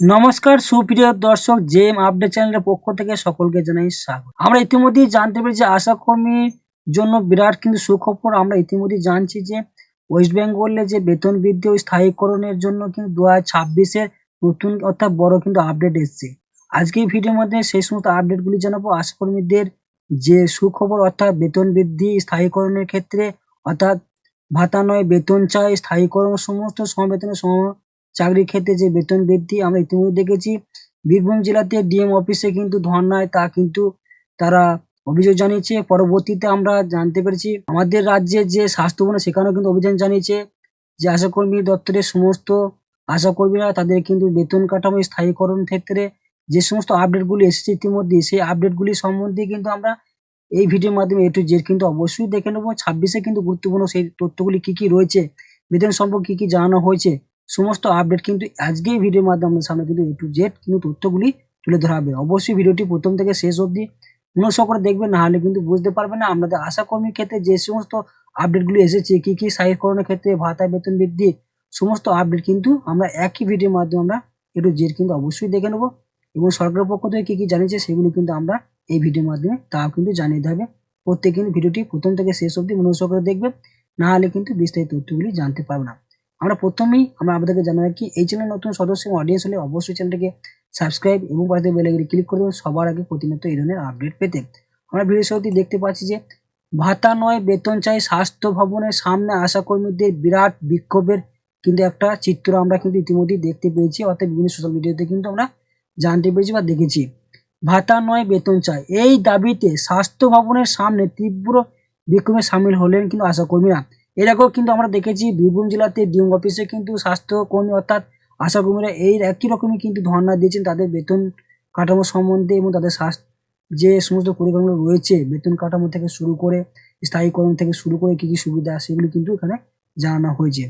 নমস্কার, সুপ্রিয় দর্শক, জেম আপডেট চ্যানেলের পক্ষ থেকে সকলকে জানাই স্বাগত। আমরা ইতিমধ্যেই জানতে পেরেছি, আশা কর্মীর জন্য বিরাট কিন্তু সুখবর। আমরা ইতিমধ্যেই জানছি যে ওয়েস্ট বেঙ্গলে যে বেতন বৃদ্ধি ও স্থায়ীকরণের জন্য কিন্তু দু হাজার নতুন অর্থাৎ বড় কিন্তু আপডেট এসছে। আজকে এই ভিডিওর মধ্যে সেই সমস্ত আপডেটগুলি জানাব। আশা কর্মীদের যে সুখবর অর্থাৎ বেতন বৃদ্ধি, স্থায়ীকরণের ক্ষেত্রে অর্থাৎ ভাতা নয়, বেতন চাই, স্থায়ীকরণ, সমস্ত সমবেতনের সম চাকরির ক্ষেত্রে যে বেতন বৃদ্ধি আমরা ইতিমধ্যে দেখেছি, বীরভূম জেলাতে ডিএম অফিসে কিন্তু ধর্নায় তা কিন্তু তারা অভিযোগ জানিয়েছে। পরবর্তীতে আমরা জানতে পেরেছি, আমাদের রাজ্যে যে স্বাস্থ্য ভবন, সেখানেও কিন্তু অভিযান জানিয়েছে যে আশাকর্মী দপ্তরের সমস্ত আশাকর্মীরা তাদের কিন্তু বেতন কাঠামো স্থায়ীকরণ ক্ষেত্রে যে সমস্ত আপডেটগুলি এসেছে ইতিমধ্যে, সেই আপডেটগুলি সম্বন্ধে কিন্তু আমরা এই ভিডিওর মাধ্যমে এ টু জেড কিন্তু অবশ্যই দেখে নেব। ছাব্বিশে কিন্তু গুরুত্বপূর্ণ সেই তথ্যগুলি কি কি রয়েছে, বেতন সম্পর্কে কি কি জানানো হয়েছে সমস্ত আপডেট কিন্তু আজকে এই ভিডিওর মাধ্যমে আমাদের সামনে কিন্তু এ টু জেড কিন্তু তথ্যগুলি তুলে ধরা হবে। অবশ্যই ভিডিওটি প্রথম থেকে শেষ অবধি মনোযোগ করে দেখবেন, না হলে কিন্তু বুঝতে পারবেন না। আমাদের আশা কর্মীর ক্ষেত্রে যে সমস্ত আপডেটগুলি এসেছে, কি কি সাহিত্যকরণের ক্ষেত্রে ভাতা, বেতন বৃদ্ধি, সমস্ত আপডেট কিন্তু আমরা একই ভিডিওর মাধ্যমে আমরা এ টু জেড কিন্তু অবশ্যই দেখে নেব এবং সরকারের পক্ষ থেকে কী কী জানিয়েছে সেগুলি কিন্তু আমরা এই ভিডিওর মাধ্যমে তাও কিন্তু জানিয়ে দিতে হবে। প্রত্যেক কিন্তু ভিডিওটি প্রথম থেকে শেষ অবধি মনোযোগ করে দেখবে না হলে কিন্তু বিস্তারিত তথ্যগুলি জানতে পারবে না। আমরা প্রথমেই, আমরা আপনাদেরকে জানা রাখি এই চ্যানেল নতুন সদস্য এবং অডিয়েন্স হলে অবশ্যই চ্যানেলটিকে সাবস্ক্রাইব এবং পাশে বেলাইকনে ক্লিক করে দেবেন সবার আগে প্রতিনিয়ত এই ধরনের আপডেট পেতে। আমরা ভিডিও শুরুতেই দেখতে পাচ্ছি যে ভাতা নয়, বেতন চাই, স্বাস্থ্য ভবনের সামনে আশাকর্মীদের বিরাট বিক্ষোভের কিন্তু একটা চিত্র আমরা কিন্তু ইতিমধ্যেই দেখতে পেয়েছি, অর্থাৎ বিভিন্ন সোশ্যাল মিডিয়াতে কিন্তু আমরা জানতে পেরেছি বা দেখেছি। ভাতা নয়, বেতন চাই, এই দাবিতে স্বাস্থ্য ভবনের সামনে তীব্র বিক্ষোভে সামিল হলেন কিন্তু আশাকর্মীরা। এর আগেও কিন্তু আমরা দেখেছি বীরভূম জেলাতে ডিএম অফিসে কিন্তু স্বাস্থ্যকর্মী অর্থাৎ আশাকর্মীরা এই একই রকমই কিন্তু ধর্ণা দিয়েছেন, তাদের বেতন কাঠামো সম্বন্ধে এবং তাদের স্বাস্থ্য যে সমস্ত পরিকল্পনা রয়েছে, বেতন কাঠামো থেকে শুরু করে, স্থায়ীকরণ থেকে শুরু করে কী কী সুবিধা সেগুলি কিন্তু এখানে জানানো হয়েছে।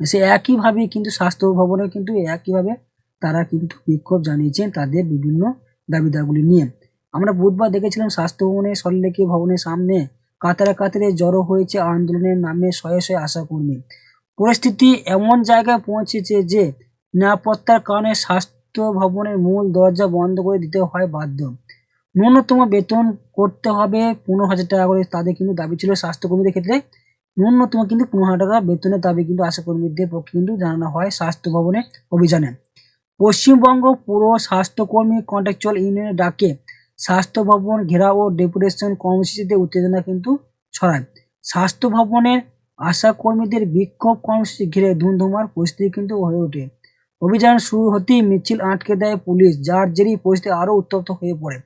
সে একইভাবে কিন্তু স্বাস্থ্য ভবনে কিন্তু একইভাবে তারা কিন্তু বিক্ষোভ জানিয়েছেন তাদের বিভিন্ন দাবিদাগুলি নিয়ে। আমরা বুধবার দেখেছিলাম স্বাস্থ্য ভবনে সল্লেখী ভবনের সামনে কাতারে কাতারে জড়ো হয়েছে আন্দোলনের নামে শয়ে শয়ে আশাকর্মী। পরিস্থিতি এমন জায়গায় পৌঁছেছে যে নিরাপত্তার কারণে স্বাস্থ্য ভবনের মূল দরজা বন্ধ করে দিতে হয় বাধ্য। ন্যূনতম বেতন করতে হবে পনেরো হাজার টাকা করে, তাদের কিন্তু দাবি ছিল স্বাস্থ্যকর্মীদের ক্ষেত্রে। ন্যূনতম কিন্তু পনেরো হাজার টাকা বেতনের দাবি কিন্তু আশাকর্মীদের পক্ষে কিন্তু জানানো হয় স্বাস্থ্য ভবনে অভিযানে। পশ্চিমবঙ্গ পুরো স্বাস্থ্যকর্মী কন্ট্রাকচুয়াল ইউনিয়নের ডাকে স্বাস্থ্য ভবন ঘেরাও ও ডেপুটেশন কর্মসূচিতে উত্তেজনা কিন্তু ছড়ায়। স্বাস্থ্য ভবনের আশা কর্মীদের বিক্ষোভ কর্মসূচি ঘিরে ধুমধুমার পরিস্থিতি কিন্তু হয়ে ওঠে। অভিযান শুরু হতেই মিছিল আটকে দেয় পুলিশ, যার জেরেই পরিস্থিতি আরও উত্তপ্ত হয়ে পড়ে।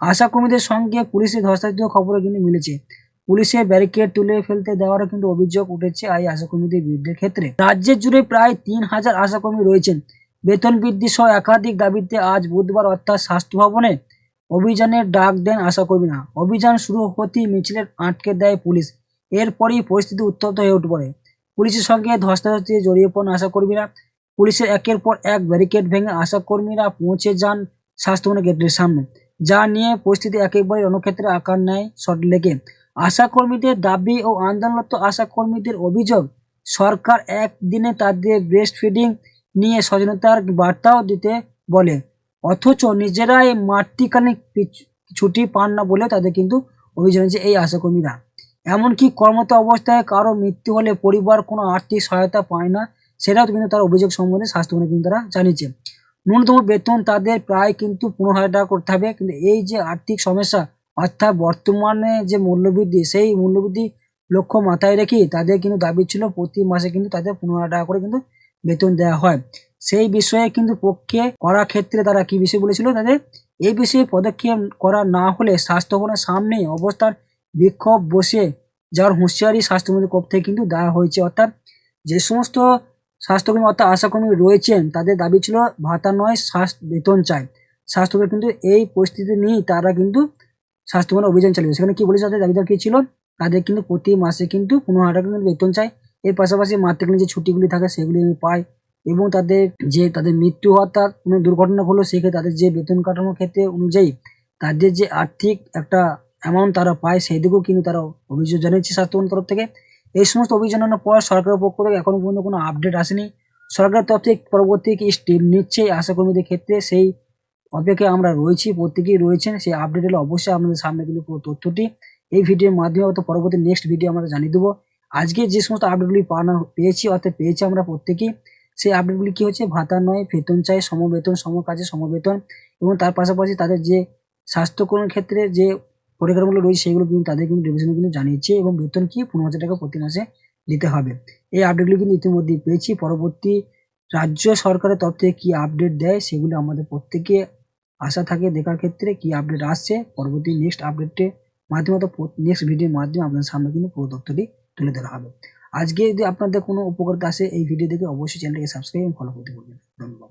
আশা কর্মীদের সঙ্গে পুলিশের ধস্তাধস্তির খবরও কিন্তু মিলেছে। পুলিশের ব্যারিকেড তুলে ফেলতে দেওয়ারও কিন্তু অভিযোগ উঠেছে এই আশাকর্মীদের বিরুদ্ধে ক্ষেত্রে। রাজ্যের জুড়ে প্রায় তিন হাজার আশাকর্মী রয়েছেন। বেতন বৃদ্ধি সহ একাধিক দাবিতে আজ বুধবার অর্থাৎ স্বাস্থ্য ভবনে অভিযানের ডাক দেন আশাকর্মীরা অভিযান শুরু হতেই মিছিলের আটকে দেয় পুলিশ। এরপরই পরিস্থিতি উত্তপ্ত হয়ে উঠে পড়ে। পুলিশের সঙ্গে ধস্তাধস্তি জড়িয়ে পড়েন আশাকর্মীরা পুলিশের একের পর এক ব্যারিকেড ভেঙে আশাকর্মীরা পৌঁছে যান স্বাস্থ্যভবনের গেটের সামনে। যা নিয়ে পরিস্থিতি একেবারে রণক্ষেত্রে আকার নেয় সল্টলেকে আশাকর্মীদের দাবি ও আন্দোলনরত আশাকর্মীদের অভিযোগ, সরকার একদিনে তাদের ব্রেস্ট ফিডিং নিয়ে সচেতনতার বার্তাও দিতে বলে। অথচ নিজেরাই মাতৃকালীন পিছ- ছুটি পান না বলে তাদের কিন্তু অভিযোগ যে এই আশাকর্মীরা। এমনকি কর্মরত অবস্থায় কারও মৃত্যু হলে পরিবার কোনো আর্থিক সহায়তা পায় না, সেটাও কিন্তু তার অভিযোগ সম্বন্ধে স্বাস্থ্যভবনে কিন্তু তারা জানিয়েছে। ন্যূনতম বেতন তাদের প্রায় কিন্তু পনেরো হাজার টাকা করতে হবে, কিন্তু এই যে আর্থিক সমস্যা, অর্থাৎ বর্তমানে যে মূল্যবৃদ্ধি, সেই মূল্যবৃদ্ধি লক্ষ্য মাথায় রেখে তাদের কিন্তু দাবি ছিল প্রতি মাসে কিন্তু তাদের পনেরো হাজার টাকা করে কিন্তু বেতন দেওয়া হয়। সেই বিষয়ে কিন্তু পক্ষে করার ক্ষেত্রে তারা কি বিষয় বলেছিল? তাদের এই বিষয়ে পদক্ষেপ করা না হলে স্বাস্থ্য ভবনের সামনে অবস্থান বিক্ষোভ বসে যাওয়ার হুঁশিয়ারি স্বাস্থ্যমন্ত্রীর পক্ষ থেকে কিন্তু দেওয়া হয়েছে। অর্থাৎ যে সমস্ত স্বাস্থ্যকর্মী অর্থাৎ আশাকর্মী রয়েছেন, তাদের দাবি ছিল ভাতা নয় স্বাস্থ্য বেতন চাই। স্বাস্থ্যকর্মী কিন্তু এই পরিস্থিতি নিয়েই তারা কিন্তু স্বাস্থ্যভবনে অভিযান চালিয়েছে সেখানে কি বলেছে? তাদের দাবিদার কী ছিল? তাদের কিন্তু প্রতি মাসে কিন্তু পনেরো হাজার টাকা কিন্তু বেতন চাই। এর পাশাপাশি মাতৃকালীন যে ছুটিগুলি থাকে, সেগুলি পায় এবং তাদের যে তাদের মৃত্যু অর্থাৎ কোনো দুর্ঘটনা হলো, সেক্ষেত্রে তাদের যে বেতন কাঠামোর ক্ষেত্রে অনুযায়ী তাদের যে আর্থিক একটা অ্যামাউন্ট তারা পায় সেই দিকেও কিন্তু তারা অভিযোগ জানিয়েছে স্বাস্থ্য ভবনের তরফ থেকে। এই সমস্ত অভিযোগ জানানোর পর সরকারের পক্ষ থেকে এখনও পর্যন্ত কোনো আপডেট আসেনি। সরকার তরফ থেকে পরবর্তী কি স্টেপ নিচ্ছে আশাকর্মীদের ক্ষেত্রে, সেই অপেক্ষায় আমরা রয়েছি, প্রত্যেকেই রয়েছেন। সেই আপডেট হলে অবশ্যই আমাদের সামনে কিন্তু পুরো তথ্যটি এই ভিডিওর মাধ্যমে হয়তো পরবর্তী নেক্সট ভিডিও আমরা জানিয়ে দেবো। আজকে যে সমস্ত আপডেটগুলি পাওয়ানো পেয়েছি, অর্থাৎ পেয়েছি আমরা প্রত্যেকেই সেই আপডেটগুলি কি হচ্ছে? ভাতা নয়, বেতন চাই, সমবেতন সম কাজে সমবেতন এবং তার পাশাপাশি তাদের যে স্বাস্থ্যকর্মীর ক্ষেত্রে যে পরিকারগুলো রয়েছে সেগুলো কিন্তু তাদের কিন্তু ডিভিশনে কিন্তু জানিয়েছে এবং বেতন কি? পনেরো হাজার টাকা প্রতি মাসে দিতে হবে। এই আপডেটগুলি কিন্তু ইতিমধ্যেই পেয়েছি। পরবর্তী রাজ্য সরকারের তরফ থেকে কী আপডেট দেয় সেগুলো আমাদের প্রত্যেকে আশা থাকে। দেখার ক্ষেত্রে কি আপডেট আসছে? পরবর্তী নেক্সট আপডেটের মাধ্যমে তো নেক্সট ভিডিওর মাধ্যমে আপনাদের সামনে কিন্তু পুরো তথ্যটি তুলে ধরা হবে। আজকে যদি আপনাদের কোনো উপকারিতা আসে এই ভিডিও দেখে অবশ্যই চ্যানেলটিকে সাবস্ক্রাইব এবং ফলো করতে বলবেন ধন্যবাদ।